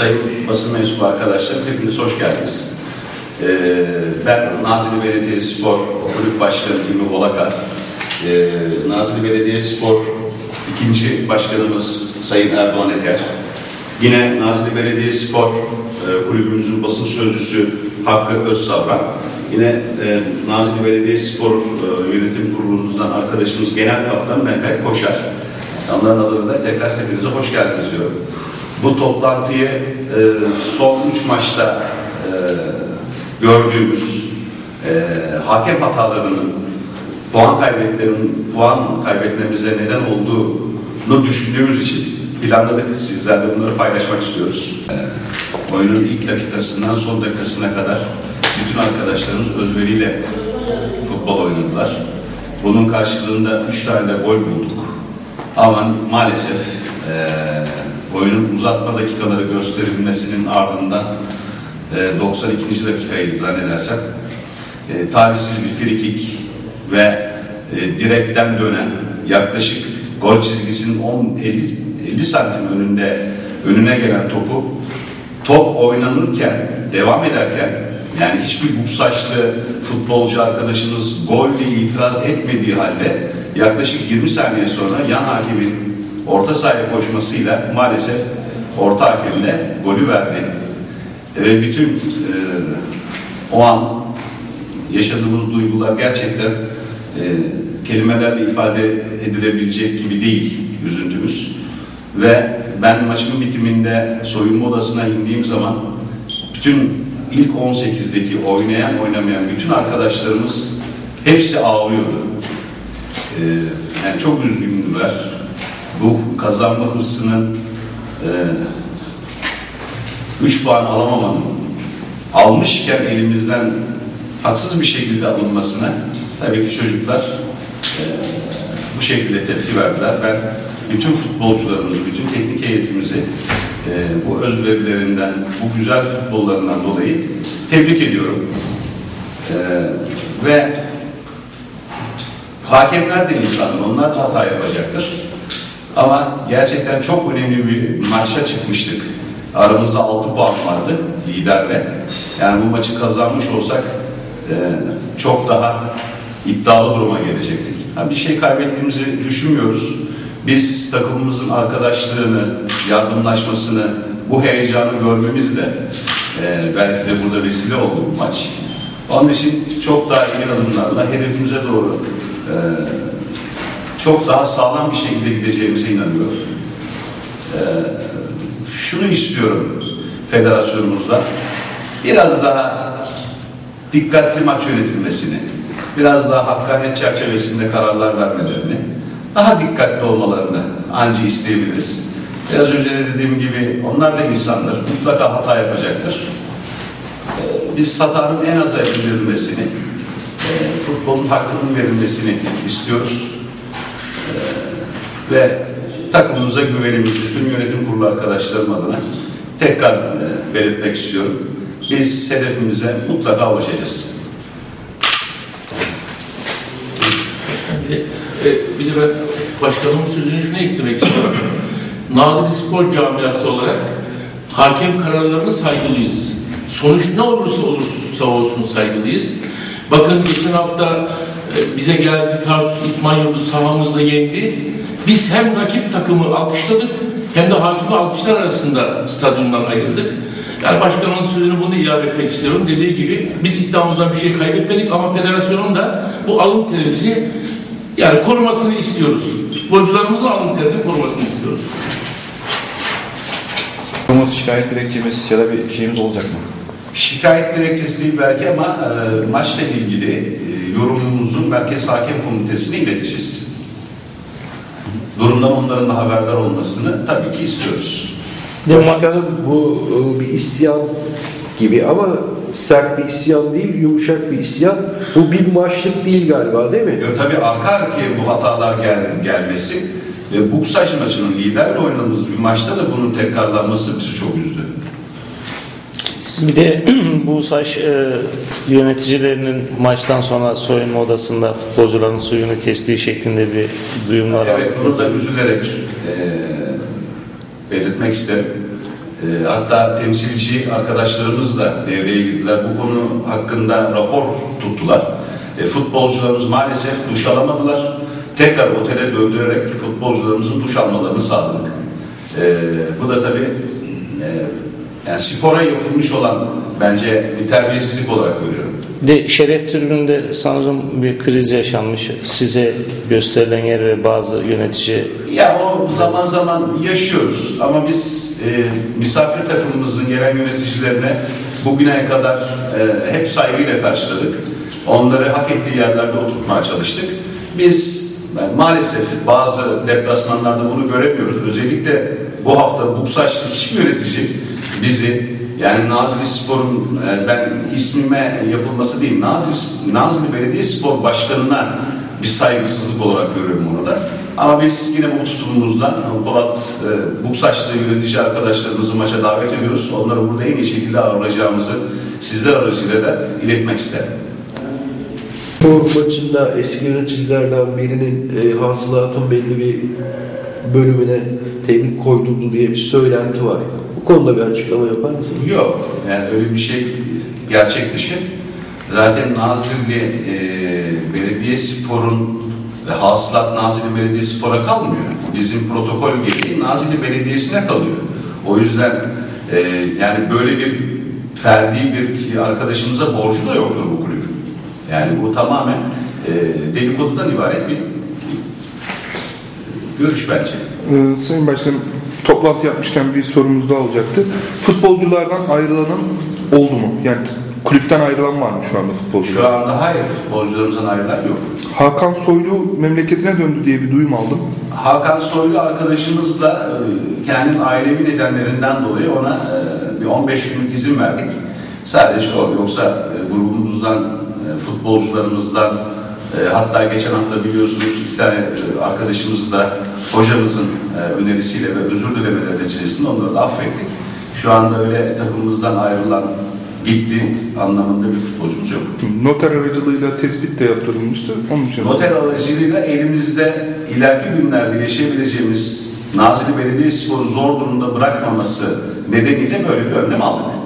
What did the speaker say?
Sayın basın mensubu arkadaşlarım hepiniz hoş geldiniz. Ee, ben Nazilli Belediye Spor Kulüp Başkanı İlmi Volaka, ee, Nazilli Belediye Spor ikinci başkanımız Sayın Erdoğan Eker, yine Nazilli Belediye Spor e, kulübümüzün basın sözcüsü Hakkı Özsavran, yine e, Nazilli Belediye Spor e, Yönetim Kurulumuzdan arkadaşımız Genel Kaptan Mehmet Koşar. Onların adına tekrar hepinize hoş geldiniz diyorum. Bu toplantıyı e, son üç maçta e, gördüğümüz e, hakem hatalarının puan kaybetlerinin puan kaybetmemize neden olduğunu düşündüğümüz için planladık. Sizlerle bunları paylaşmak istiyoruz. E, oyunun ilk dakikasından son dakikasına kadar bütün arkadaşlarımız özveriyle futbol oynadılar. Bunun karşılığında üç tane de gol bulduk. Ama maalesef e, oyunun uzatma dakikaları gösterilmesinin ardından e, 92. dakikayı zannedersem e, talihsiz bir frikik ve e, direkten dönen yaklaşık gol çizgisinin 10 50, 50 santim önünde önüne gelen topu top oynanırken devam ederken yani hiçbir buksaçlı futbolcu arkadaşımız gol diye itiraz etmediği halde yaklaşık 20 saniye sonra yan hakemin orta sahaya koşmasıyla maalesef orta hakemle golü verdi. Ve bütün e, o an yaşadığımız duygular gerçekten e, kelimelerle ifade edilebilecek gibi değil üzüntümüz. Ve ben maçın bitiminde soyunma odasına indiğim zaman bütün ilk 18'deki oynayan oynamayan bütün arkadaşlarımız hepsi ağlıyordu. Ee, yani çok üzgündüler. Bu kazanma hırsının e, 3 puan alamamanın almışken elimizden haksız bir şekilde alınmasına tabii ki çocuklar e, bu şekilde tepki verdiler. Ben bütün futbolcularımızı, bütün teknik heyetimizi e, bu özverilerinden, bu güzel futbollarından dolayı tebrik ediyorum. E, ve hakemler de insanlar, onlar da hata yapacaktır. Ama gerçekten çok önemli bir maça çıkmıştık. Aramızda 6 puan vardı liderle. Yani bu maçı kazanmış olsak e, çok daha iddialı duruma gelecektik. Yani bir şey kaybettiğimizi düşünmüyoruz. Biz takımımızın arkadaşlığını, yardımlaşmasını, bu heyecanı görmemiz de e, belki de burada vesile oldu bu maç. Onun için çok daha iyi adımlarla hedefimize doğru e, çok daha sağlam bir şekilde gideceğimize inanıyorum. E, şunu istiyorum federasyonumuzdan, biraz daha dikkatli maç yönetilmesini, biraz daha hakkaniyet çerçevesinde kararlar vermelerini, daha dikkatli olmalarını anca isteyebiliriz. Biraz önce de dediğim gibi onlar da insanlar, mutlaka hata yapacaktır. Ee, biz hatanın en aza indirilmesini, e, futbolun hakkının verilmesini istiyoruz. Ve takımımıza güvenimizi tüm yönetim kurulu arkadaşlarım adına tekrar e, belirtmek istiyorum. Biz hedefimize mutlaka ulaşacağız. E, bir de ben başkanımın sözünü şuna eklemek istiyorum. Nazilli Spor Camiası olarak hakem kararlarına saygılıyız. Sonuç ne olursa olursa olsun saygılıyız. Bakın geçen hafta e, bize geldi Tarsus İtman Yurdu sahamızda yendi. Biz hem rakip takımı alkışladık hem de hakimi alkışlar arasında stadyumdan ayrıldık. Yani başkanın sözünü bunu ilave etmek istiyorum. Dediği gibi biz iddiamızdan bir şey kaybetmedik ama federasyonun da bu alın terimizi yani korumasını istiyoruz. Futbolcularımızın alın terini korumasını istiyoruz. Şikayet dilekçemiz ya da bir şeyimiz olacak mı? Şikayet dilekçesi değil belki ama e, maçla ilgili e, yorumumuzu Merkez Hakem Komitesi'ne ileteceğiz. Durumdan onların da haberdar olmasını tabii ki istiyoruz. Başkanım bu e, bir isyan gibi ama sert bir isyan değil, yumuşak bir isyan. Bu bir maçlık değil galiba değil mi? E, tabii arka arkaya bu hatalar gel, gelmesi ve Buksaş maçının liderle oynadığımız bir maçta da bunun tekrarlanması bizi çok üzdü. Bir de bu saç e, yöneticilerinin maçtan sonra soyunma odasında futbolcuların suyunu kestiği şeklinde bir duyumlar Evet, aldık. bunu da üzülerek e, belirtmek isterim. E, hatta temsilci arkadaşlarımız da devreye girdiler. Bu konu hakkında rapor tuttular. E, futbolcularımız maalesef duş alamadılar. Tekrar otele döndürerek futbolcularımızın duş almalarını sağladık. E, bu da tabii e, yani spora yapılmış olan bence bir terbiyesizlik olarak görüyorum. De şeref tribününde sanırım bir kriz yaşanmış. Size gösterilen yer ve bazı yönetici Ya o zaman zaman yaşıyoruz ama biz e, misafir takımımızın gelen yöneticilerine bugüne kadar e, hep saygıyla karşıladık. Onları hak ettiği yerlerde oturtmaya çalıştık. Biz e, maalesef bazı deplasmanlarda bunu göremiyoruz. Özellikle bu hafta Buksaç'ta hiçbir yönetici bizi yani Nazilli Spor'un e, ben ismime yapılması değil Nazilli, Nazilli Belediye Spor Başkanı'na bir saygısızlık olarak görüyorum onu da. Ama biz yine bu tutumumuzdan Polat e, Buksaç'ta yönetici arkadaşlarımızı maça davet ediyoruz. Onları burada en iyi şekilde ağırlayacağımızı sizler aracıyla da iletmek isterim. Spor maçında eski yöneticilerden birinin e, hasılatın belli bir bölümüne tebrik koydurdu diye bir söylenti var. Bu konuda bir açıklama yapar mısınız? Yok, yani öyle bir şey gerçek dışı. Zaten Nazilli e, Belediye Spor'un ve hasılat Nazilli Belediye Spor'a kalmıyor. Bizim protokol gereği Nazilli Belediyesi'ne kalıyor. O yüzden e, yani böyle bir ferdi bir arkadaşımıza borcu da yoktur bu kulüp. Yani bu tamamen e, dedikodudan ibaret bir görüş bence. Ee, Sayın Başkanım, toplantı yapmışken bir sorumuz daha olacaktı. Futbolculardan ayrılanın oldu mu? Yani kulüpten ayrılan var mı şu anda Şu futbolcular? anda hayır, futbolcularımızdan ayrılan yok. Hakan Soylu memleketine döndü diye bir duyum aldım. Hakan Soylu arkadaşımızla e, kendi ailevi nedenlerinden dolayı ona e, bir 15 günlük izin verdik. Sadece o. Yoksa e, grubumuzdan, futbolcularımızdan hatta geçen hafta biliyorsunuz iki tane arkadaşımızı da hocamızın e, önerisiyle ve özür dilemeleri neticesinde onları da affettik. Şu anda öyle takımımızdan ayrılan gitti anlamında bir futbolcumuz yok. Noter aracılığıyla tespit de yaptırılmıştı. Onun için. Noter aracılığıyla elimizde ileriki günlerde yaşayabileceğimiz Nazilli Belediyespor'u zor durumda bırakmaması nedeniyle böyle bir önlem aldık.